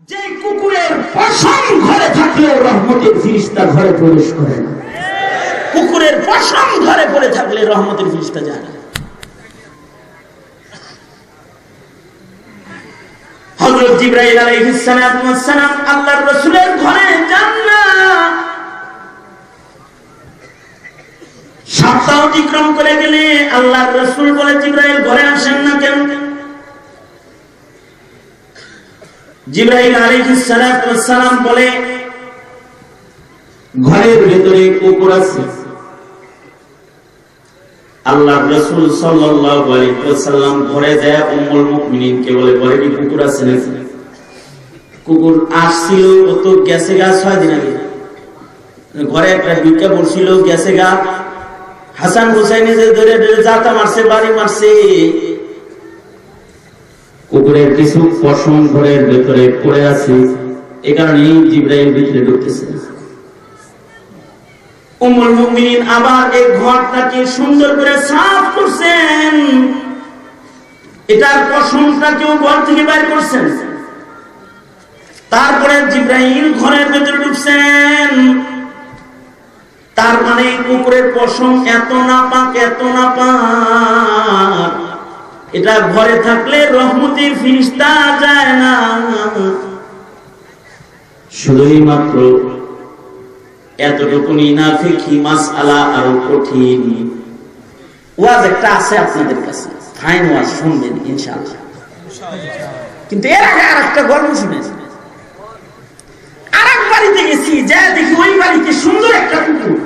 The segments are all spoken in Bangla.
যে কুকুরের পশম ঘরে থাকলেও রহমতের ফিরিস্তা ঘরে প্রবেশ করে না। কুকুরের পশম ঘরে পড়ে থাকলে রহমতের ফিরিস্তা যায় না। সপ্তাহ অতিক্রম করে গেলে আল্লাহর রাসূল বলে, জিবরাইল, ঘরে আসেন না কেন? জিবরাইল আলাইহিস সালাতু ওয়াস সালাম বলে, ঘরের ভেতরে কুকুর আছে। আল্লাহ রসুল সাল্লাল্লাহু আলাইহি ওয়াসাল্লাম ঘরে যায় উম্মুল মুমিনিনকে বলে, ঘরে কি কুকুর আছে নাকি? কুকুর আসছিল, ও তো গেছে গা ছয় দিন আগে। ঘরে একটা ভিক্ষা পড়ছিল গেছে গা। হাসান হুসাইনে যে ধরে ধরে জাতা মারছে বাড়ি মারছে। কুকুরের কিছু পশম ঘরের ভেতরে পড়ে আছে। এ কারণে জিব্রাইল ভিতরে ঢুকতেছে। উমুল আবার এই ঘরটাকে সুন্দর করে সাফ করছেন। এটার পশমটাকেও ঘর থেকে বাইর করছেন। তারপরে জিব্রাহিম ঘরের ভেতরে ঢুকছেন। তার মানে কুকুরের পশম এত না পাক এত না পাক এটা ঘরে থাকলে রহমতের ফিরিস্তা যায় না। শুধুই মাত্র আলা আরও কঠিন। ওয়াজ একটা আছে আপনাদের কাছে। ফাইন ওয়াজ, শুনবেন ইনশাআল্লাহ। কিন্তু এর আগে আর একটা গল্প শুনেছি আর এক বাড়িতে গেছি, যা দেখি ওই বাড়িতে সুন্দর একটা কুকুর।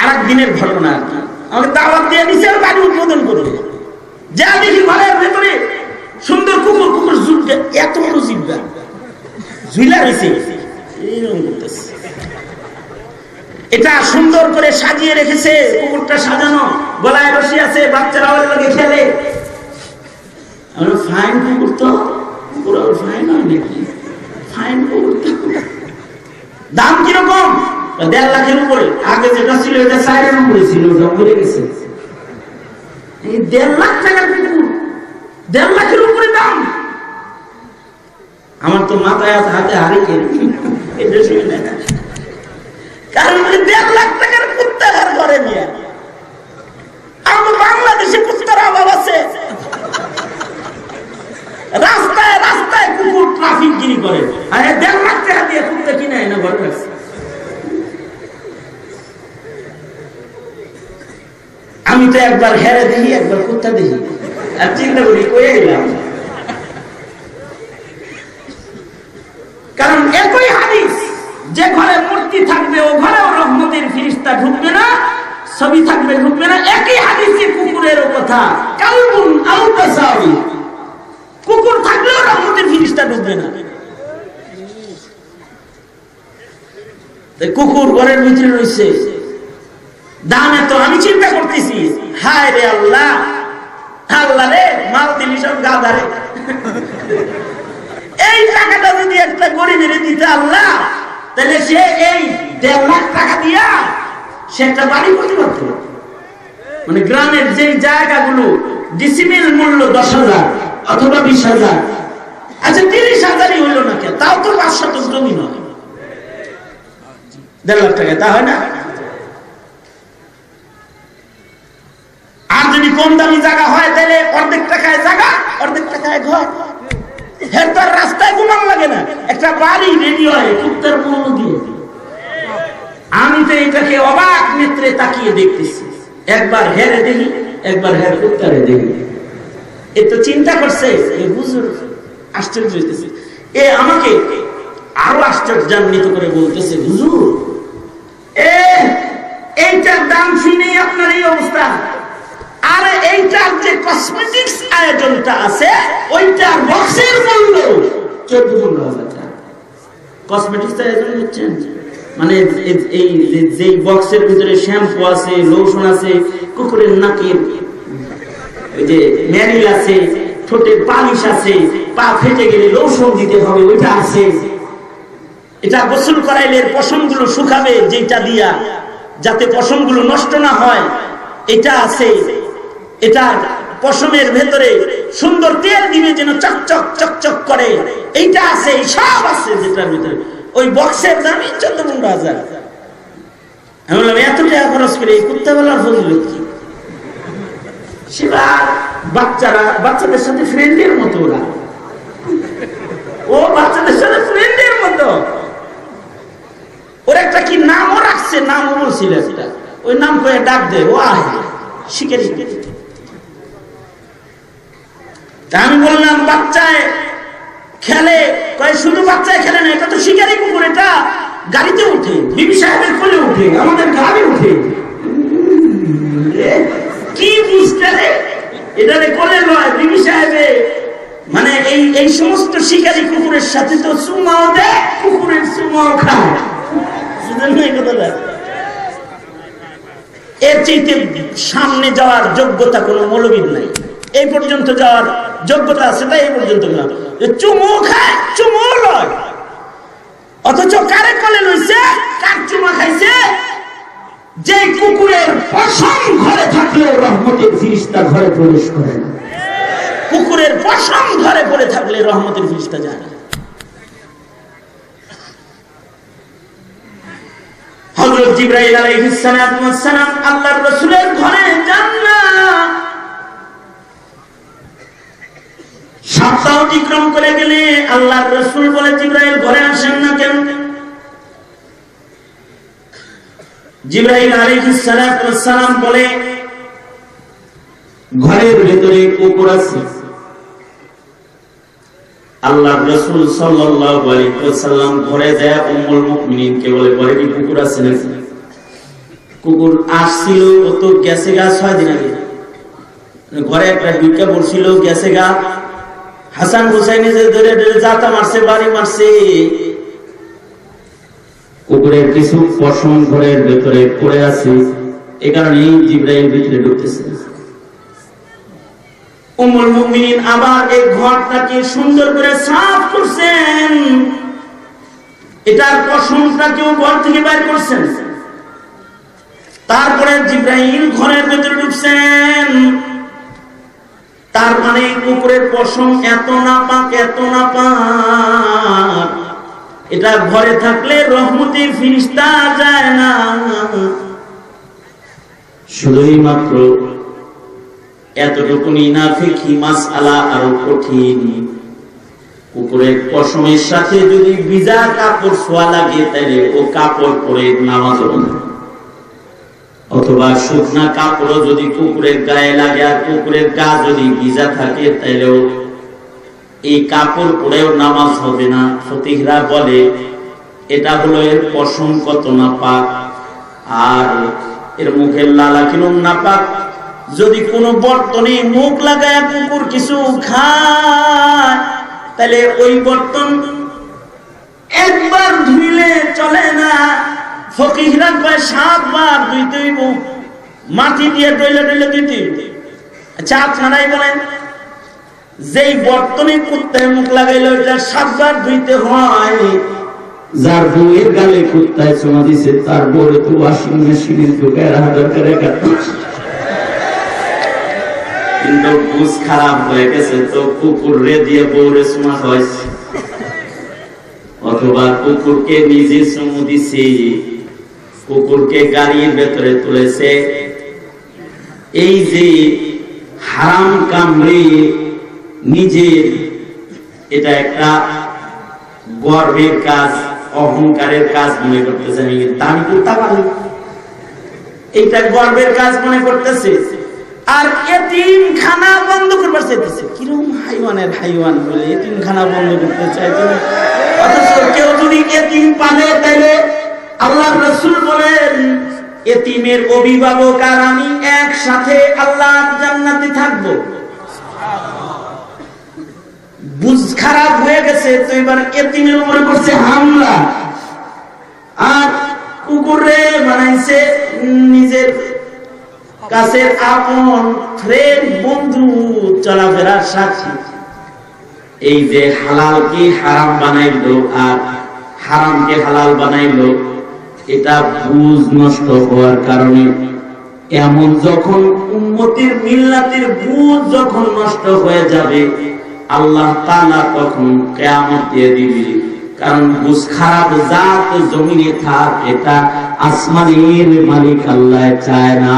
আর দিনের ঘটনা আর কি। আমাকে দাওয়াত দিয়ে দিছে বাড়ি উদ্বোধন করবে যা দেখি ঘরের ভেতরে সুন্দর কুকুর কুকুর জুলটা এত বড় জিব্বা ঝুইলা রয়েছে। এটা সুন্দর করে সাজিয়ে রেখেছে, কুকুরটা সাজানো, গলায় রশি আছে, বাচ্চারা ওর লগে খেলে। আমরা ফাইন কুকুর তো, কুকুর ফাইন হয় নাকি? ফাইন কুকুর দাম কীরকম? দেড় লাখের উপরে। আগে যেটা ছিল, এটা সাইডের উপরে ছিল গেছে। এই দেড় লাখ টাকার দেড় লাখের উপরে দাম। আমার তো মাথায় আছে, হাতে কারণ দেড় লাখ টাকার কুত্তাঘার করে নিয়ে। আমার বাংলাদেশে কুত্তার অভাব আছে। রাস্তায় রাস্তায় কুকুর ট্রাফিক গিরি করে। আর দেড় লাখ টাকা দিয়ে কুত্তা কিনে এনে ঘরে আমি তো একবার হেরে দেখি একবার কুত্তা দেখি আর চিন্তা করি কয়ে এলাম? কারণ একই হাদিস, যে ঘরে মূর্তি থাকবে, ও ঘরেও রহমতের ফিরিস্তা ঢুকবে না, ছবি থাকবে, ঢুকবে না, একই হাদিসে কুকুরের কথা। কালবুন আউতাসাউই কুকুর থাকলেও রহমতের ফিরিস্তা ঢুকবে না। কুকুর ঘরের ভিতরে রয়েছে। দামে তো আমি চিন্তা করতেছি। হায় রে আল্লাহ। আল্লাহ রে, মাল দিলি সব গাধারে এই টাকাটা যদি একটা গরিবের দিতে আল্লাহ, তাহলে সে এই দেড় লাখ টাকা দিয়া সে একটা বাড়ি করতে পারত। মানে গ্রামের যে জায়গাগুলো ডিসিমিল মূল্য দশ হাজার অথবা বিশ হাজার আচ্ছা তিরিশ হাজারই হইল না কে তাও তো পাঁচ শতক জমি নয়। দেড় লাখ টাকা, তা হয় না? আর যদি কম দামি জায়গা হয়, তাহলে অর্ধেক টাকায় জায়গা, অর্ধেক টাকায় ঘর। হের তার রাস্তায় লাগে না। একটা বাড়ি হয় আমি তো এটাকে অবাক নেত্রে তাকিয়ে একবার একবার দেখি। এ তো চিন্তা করছে আশ্চর্য এ আমাকে আরও আশ্চর্যান্বিত করে বলতেছে, হুজুর এইটার দাম শুনেই আপনার এই অবস্থা। আর এইটার যে কসমেটিক্স আয়োজনটা আছে ওইটার বক্সের মূল্য। চোদ্দ পনেরো হাজার টাকা কসমেটিক্স আয়োজন হচ্ছেন মানে এই যে- যেই বক্সের ভিতরে শ্যাম্পু আছে লোশন আছে কুকুরের নাকের ওই যে ম্যারিল আছে ঠোঁটের পালিশ আছে পা ফেটে গেলে লোশন দিতে হবে ওইটা আছে। এটা গোসল করাইলে পশমগুলো শুকাবে যেটা দিয়া যাতে পশমগুলো নষ্ট না হয় এটা আছে। এটা পশমের ভেতরে সুন্দর তেল দিবে যেন চকচক চকচক করে। এইটা আছে সব আছে যেটার ভিতরে। ওই বক্সের দামই চোদ্দ পনেরো হাজার। আমি বললাম, এত টাকা খরচ করে এই কুত্তা বেলার ফজিলত কি? সেটা বাচ্চারা, বাচ্চাদের সাথে ফ্রেন্ডের মতো ওরা। ও বাচ্চাদের সাথে ফ্রেন্ডের মতো। ওর একটা কি নামও রাখছে? নামও বলছিল একটা। ওই নাম করে ডাক দে, ও আয় শিখে শিখে আমি বললাম, বাচ্চায় খেলে, কয় শুধু বাচ্চায় খেলে না, এটা তো শিকারি কুকুর, এটা গাড়িতে উঠে বিবি সাহেবের কোলে উঠে, আমাদের গাড়ি উঠে। কি বুঝতে রে? এটা রে কোলে নয় বিবি সাহেবে। মানে এই এই সমস্ত শিকারি কুকুরের সাথে তো চুমাও দেয় কুকুরের চুমাও খায়। এই কথাটা? এর চাইতে সামনে যাওয়ার যোগ্যতা কোনো মৌলবীর নাই। এই পর্যন্ত যাওয়ার যোগ্যতা আছে, তাই এই পর্যন্ত এ চুমু খায়, চুমু লয়। অথচ কারে কলে লইছে? কার চুমা খাইছে? যে কুকুরের পশম ঘরে থাকলেও রহমতের ফিরিস্তা ঘরে প্রবেশ করে না। কুকুরের পশম ঘরে পড়ে থাকলে রহমতের ফিরিস্তা যায় না। হযরত জিবরাইল আলাইহিস সালাম আল্লাহর রাসূলের ঘরে যান সপ্তাহ অতিক্রম করে গেলে রাসূল বলে ঘরে আসেন না কেন? বলে, ঘরের ভেতরে কুকুর আছে। আল্লাহ রসুল ওয়াসাল্লাম ঘরে যায় বলে, ঘরে কি কুকুর আছে নাকি? কুকুর আসছিল, ও তো গেছে গা ছয় দিন আগে। ঘরে একটা ঢুকে পড়ছিল গ্যাসে গা হাসান হুসাইনে যে ধরে ধরে জাতা মারছে বাড়ি মারছে। কুকুরের কিছু পশম ঘরের ভেতরে পড়ে আছে। এ কারণেই জিব্রাইল ভিতরে ঢুকতেছে। উমুল মুমিনিন আবার এই ঘরটাকে সুন্দর করে সাফ করছেন। এটার পশমটাকেও ঘর থেকে বের করছেন। তারপরে জিব্রাহিম ঘরের ভেতরে ঢুকছেন। তার মানে কুকুরের পশম এত না পাক এত না পাক এটা ঘরে থাকলে রহমতের ফিরিস্তা যায় না। শুধুই মাত্র এতটুকুনি না ফিকি মাস আলা আরও কঠিন। কুকুরের পশমের সাথে যদি ভিজা কাপড় শোয়া লাগে তাহলে ও কাপড় পরে নামাজ না। অথবা শুকনা কাপড়ও যদি কুকুরের গায়ে লাগে আর কুকুরের গা যদি ভিজা থাকে তাহলেও এই কাপড় পরেও নামাজ হবে না। ফতিহরা বলে, এটা হলো এর পশম কত না পাক আর এর মুখের লালা কিরম না পাক যদি কোনো বর্তনে মুখ লাগায় কুকুর কিছু খায় তাহলে ওই বর্তন একবার ধুইলে চলে না। ফকিহরা কয় সাতবার ধুইতে হইব মাটি দিয়ে ডইলে ডইলে দিতে। আচ্ছা আপনারাই বলেন যেই বর্তনে কুত্তায় মুখ লাগাইলে ওইটা সাতবার ধুইতে হয়। যার বউয়ের গালে কুত্তায় চমা দিছে তার বউরে তো ওয়াশিং মেশিনে ঢুকায় রাখা দরকার একা। কিন্তু বুঝ খারাপ হয়ে গেছে তো কুকুর রে দিয়ে বউরে চুমা হয়েছে অথবা কুকুরকে নিজে চুমু দিছে। কুকুরকে গাড়ির ভেতরে তুলেছে। এই যে হারাম কামড়ে নিজের এটা একটা গর্বের কাজ, অহংকারের কাজ মনে করতেছে আমি দামি কুত্তা পারি এইটা গর্বের কাজ মনে করতেছে। আর এতিম খানা বন্ধ করবার চাইতেছে। কীরকম হাইওয়ানের হাইওয়ান বলে এতিম খানা বন্ধ করতে চাইছে অথচ কেউ যদি এতিম পালে তাহলে আল্লাহ রসুল বলেন, এতিমের অভিভাবক আর আমি একসাথে আল্লাহ জান্নাতে থাকব। বুঝ খারাপ হয়ে গেছে, তো এবার এতিমের উপরে করছে হামলা। আর কুকুরে বানাইছে নিজের কাছের আপন ফ্রেন্ড বন্ধু, চলাফেরার সাথী। এই যে হালালকে হারাম বানাইলো, আর হারামকে হালাল বানাইলো এটা বুঝ নষ্ট হওয়ার কারণে এমন যখন উম্মতের মিল্লাতের বুঝ যখন নষ্ট হয়ে যাবে, আল্লাহ তাআলা তখন কেয়ামত দিয়ে দিবে। কারণ বুঝ খারাপ জাত জমিনে থাক, এটা আসমানের মালিক আল্লাহ চায় না।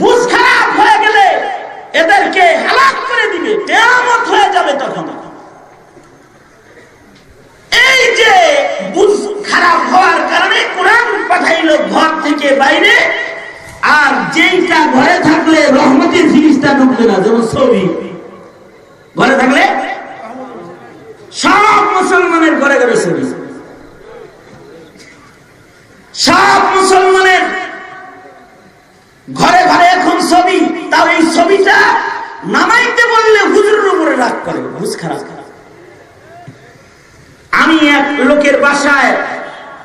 বুঝ খারাপ হয়ে গেলে এদেরকে হালাক করে দিবে, কেয়ামত হয়ে যাবে তখন। এই যে খারাপ হওয়ার কারণে কোরআন পাঠাইলো ঘর থেকে বাইরে। আর যেইটা ঘরে থাকলে রহমতের জিনিসটা ঢুকবে না, যেমন ছবি। ঘরে থাকলে? সব মুসলমানের ঘরে ঘরে ছবি। সব মুসলমানের ঘরে ঘরে এখন ছবি। তার এই ছবিটা নামাইতে বললে হুজুরের উপরে রাগ করে খারাপ। আমি এক লোকের বাসায়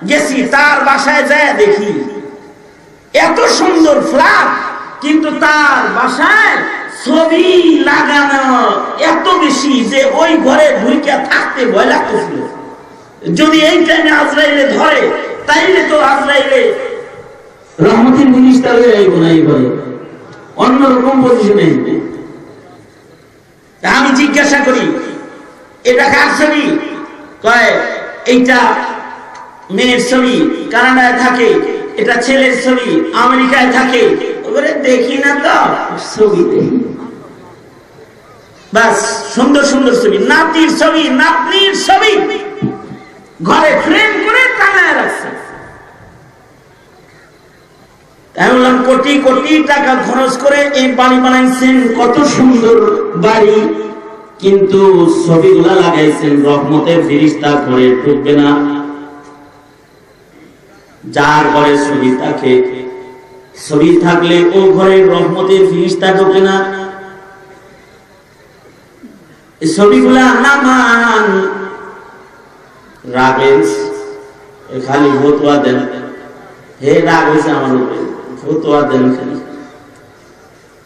গেছি, তার বাসায় যায় দেখি। এত সুন্দর ফ্ল্যাট কিন্তু তার বাসায় ছবি লাগানো এত বেশি যে ওই ঘরে ঢুইকা থাকতে ভয় লাগতেছিল। যদি এই টাইমে আজরাইলে ধরে, তাইলে তো আজরাইলে রহমতের জিনিসটা হয়ে যাইব না এইভাবে অন্যরকম পজিশনে আমি জিজ্ঞাসা করি, এটা কার ছবি? কয়, এইটা মেয়ের ছবি, কানাডায় থাকে, এটা ছেলের ছবি, আমেরিকায় থাকে। দেখি না তো সুন্দর সুন্দর ছবি, নাতির ছবি, নাতনির ছবি, ঘরে ফ্রেম করে রাখছে। বললাম, কোটি কোটি টাকা খরচ করে এই বাড়ি বানাইছেন, কত সুন্দর বাড়ি। কিন্তু ছবিগুলা লাগাইছেন রহমতের ফিরিস্তা ঘরে ঢুকবে না। যার ঘরে ছবি থাকে, ছবি থাকলে ও ঘরে রহমতের ফিরিস্তা ঢোকে না। ছবিগুলা নামান রাগেন খালি ভতুয়া দেন। হে রাগ হয়েছে আমার ভতুয়া দেন খালি।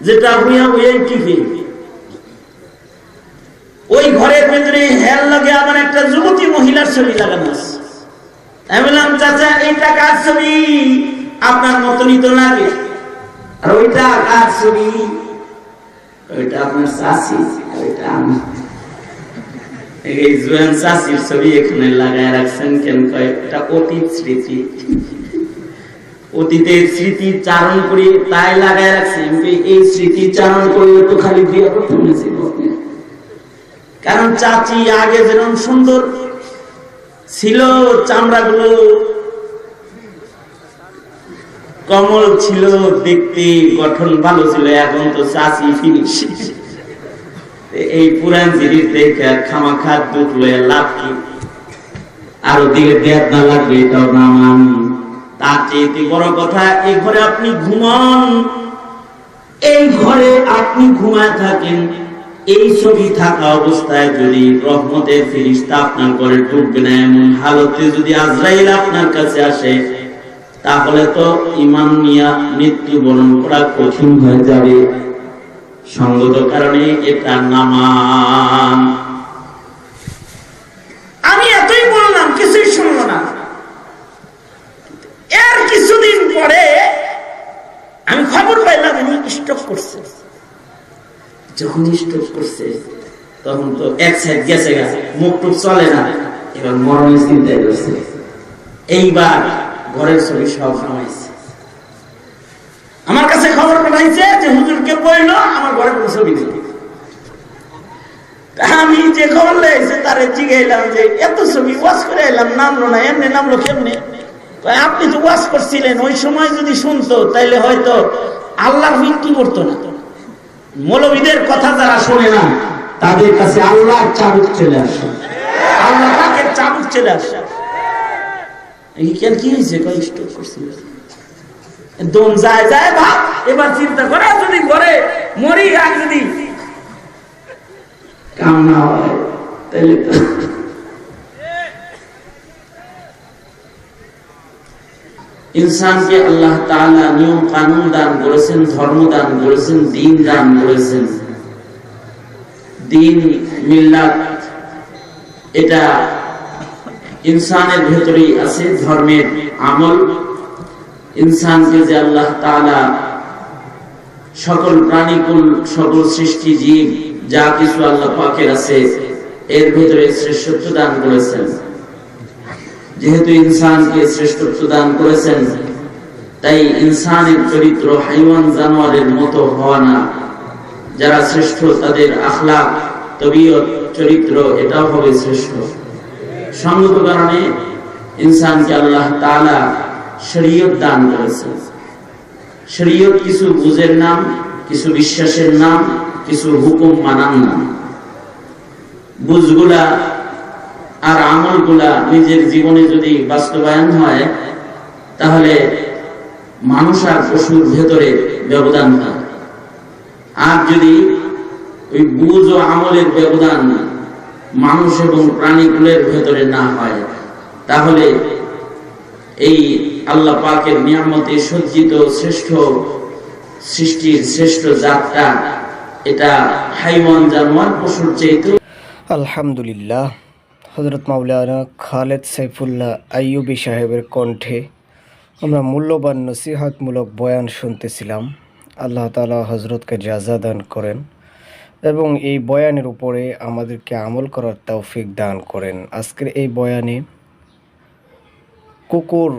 যেটা হুইয়া টিভি। ওই ঘরের হেল লাগে আবার একটা যুবতী মহিলার ছবি লাগানো আছে। আমি বললাম, চাচা, এইটা কার ছবি? আপনার মতনই তো লাগে। আর ওইটা কার ছবি? ওইটা আপনার চাষি ওইটা আমি। এই জোয়ান চাষির ছবি এখানে লাগায় রাখছেন কেন কয়? এটা অতীত স্মৃতি। অতীতের স্মৃতি চারণ করি, তাই লাগায় রাখছি। এই স্মৃতি চারণ করলে তো খালি করতে হয়েছে কারণ চাচি আগে যেরকম সুন্দর ছিল, চামড়াগুলো কমল ছিল, দেখতে গঠন ভালো ছিল, এখন তো চাচি ফিনিশ এই পুরান জিনিস দেখে খামাখা দুধ লাভ কি? আরও দিকে দেয়াত না লাগবে এটাও না মানি। তার চেয়ে বড় কথা এই ঘরে আপনি ঘুমান। এই ঘরে আপনি ঘুমায় থাকেন। এই ছবি থাকা অবস্থায় যদি রহমতের ফিরিস্তা আপনার ঘরে ঢুকবে না, এমন হালতে যদি আজরাইল আপনার কাছে আসে, তাহলে তো ইমান নিয়া মৃত্যুবরণ করা কঠিন হয়ে যাবে। সঙ্গত কারণে এটা নামান আমি এতই বললাম কিছুই শুনলো না এর কিছুদিন পরে পাইলাম উনি করছে। যখন করছে, তখন তো এক সাইড গেছে গেছে মুখ টুক চলে না, এবার মরণের চিন্তায় এইবার ঘরের ছবি সব নামাইছে। আমার কাছে খবর পাঠাইছে যে হুজুরকে বলল আমার ঘরে কোনো ছবি নেই। আমি যে খবর লেগেছে তারে জিগাইলাম যে, এত ছবি ওয়াশ করে এলাম নামলো না, এমনি নামলো কেমনি? আপনি তো ওয়াশ করছিলেন, ওই সময় যদি শুনতো, তাইলে হয়তো আল্লাহ কি করতো না। মৌলবীদের কথা যারা শোনে না, তাদের কাছে আল্লাহর চাবুক চলে আসে। আল্লাহ তাকে চাবুক চলে আসে। কেন কি হয়েছে? যায় যায়, ভাব, এবার চিন্তা করে যদি ঘরে আর যদি কাম না হয় তাহলে ইনসানকে আল্লাহ তাআলা নিয়ম কানুন দান করেছেন, ধর্ম দান করেছেন, দিন দান করেছেন। দিন, মিল্লাত, এটা ইনসানের ভেতরেই আছে, ধর্মের আমল। ইনসানকে যে আল্লাহ তাআলা সকল প্রাণীকুল, সকল সৃষ্টি জীব, যা কিছু আল্লাহ পাকের আছে, এর ভেতরে শ্রেষ্ঠত্ব দান করেছেন। যেহেতু ইনসানকে শ্রেষ্ঠত্ব দান করেছেন, তাই ইনসানের চরিত্র হাইওয়ান জানোয়ারের মতো হওয়া না। যারা শ্রেষ্ঠ তাদের আখলাক তবিয়ত, চরিত্র, এটাও হবে শ্রেষ্ঠ। সঙ্গত কারণে ইনসানকে আল্লাহ তালা শরীয়ত দান করেছেন। শরীয়ত কিছু বুঝের নাম, কিছু বিশ্বাসের নাম, কিছু হুকুম মানার নাম। বুঝগুলা আর আমলগুলা নিজের জীবনে যদি বাস্তবায়ন হয়, তাহলে মানুষ আর পশুর ভেতরে ব্যবধান হয় আর যদি ওই বুঝ ও আমলের ব্যবধান মানুষ এবং প্রাণীগুলোর ভেতরে না হয়, তাহলে এই আল্লাহ পাকের নিয়ামতে সজ্জিত শ্রেষ্ঠ সৃষ্টির শ্রেষ্ঠ জাতটা, এটা হাইওয়ান জানোয়ার পশুর চাইতে আলহামদুলিল্লাহ। হজরত মাওলানা খালেদ সাইফুল্লাহ আইয়ুবি সাহেবের কণ্ঠে আমরা মূল্যবান নসিহাতমূলক বয়ান শুনতেছিলাম। আল্লাহ তালা হজরতকে জাজা দান করেন এবং এই বয়ানের উপরে আমাদেরকে আমল করার তৌফিক দান করেন। আজকের এই বয়ানে কুকুর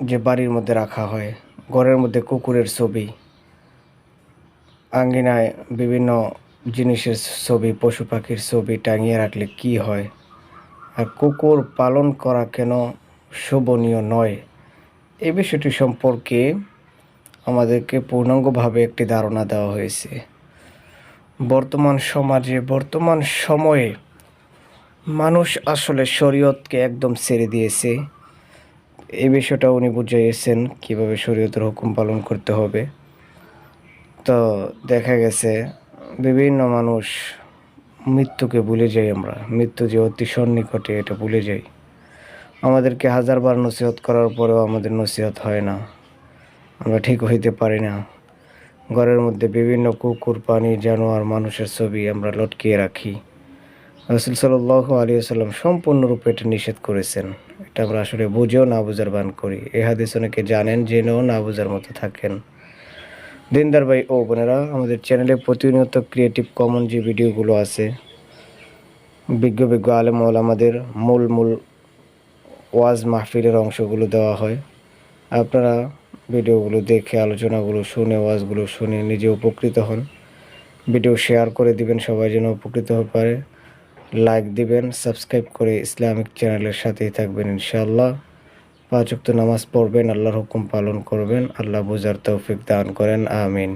যে বাড়ির মধ্যে রাখা হয়, ঘরের মধ্যে কুকুরের ছবি আঙ্গিনায় বিভিন্ন জিনিসের ছবি, পশু পাখির ছবি টাঙিয়ে রাখলে কি হয়? আর কুকুর পালন করা কেন শোভনীয় নয়? এই বিষয়টি সম্পর্কে আমাদেরকে পূর্ণাঙ্গভাবে একটি ধারণা দেওয়া হয়েছে। বর্তমান সমাজে, বর্তমান সময়ে মানুষ আসলে শরীয়তকে একদম ছেড়ে দিয়েছে। এই বিষয়টা উনি বুঝিয়েছেন কীভাবে শরীয়তের হুকুম পালন করতে হবে। তো দেখা গেছে বিভিন্ন মানুষ মৃত্যুকে ভুলে যাই আমরা। মৃত্যু যে অতি সন্নিকটে এটা ভুলে যাই। আমাদেরকে হাজারবার নসিহত করার পরেও আমাদের নসিহত হয় না। আমরা ঠিক হইতে পারি না। ঘরের মধ্যে বিভিন্ন কুকুর পানি জানোয়ার, মানুষের ছবি আমরা লটকিয়ে রাখি। রসুল সাল্লাহ আলী সাল্লাম সম্পূর্ণরূপে এটা নিষেধ করেছেন। এটা আমরা আসলে বুঝেও না বুঝার বান করি। এ হাদিস অনেকে জানেন, জেনেও না বুঝার মতো থাকেন। দিনদার ভাই ও বোনেরা, আমাদের চ্যানেলে প্রতিনিয়ত ক্রিয়েটিভ কমন যে ভিডিওগুলো আছে, বিজ্ঞ বিজ্ঞ আলেম আমাদের মূল মূল ওয়াজ মাহফিলের অংশগুলো দেওয়া হয়। আপনারা ভিডিওগুলো দেখে, আলোচনাগুলো শুনে, ওয়াজগুলো শুনে নিজে উপকৃত হন। ভিডিও শেয়ার করে দিবেন, সবাই যেন উপকৃত হতে পারে। লাইক দিবেন সাবস্ক্রাইব করে ইসলামিক চ্যানেলের সাথেই থাকবেন ইনশাআল্লাহ। পাঁচ নামাজ পড়বেন আল্লাহর হুকুম পালন করবেন আল্লাহ বুঝার তৌফিক দান করেন আমিন।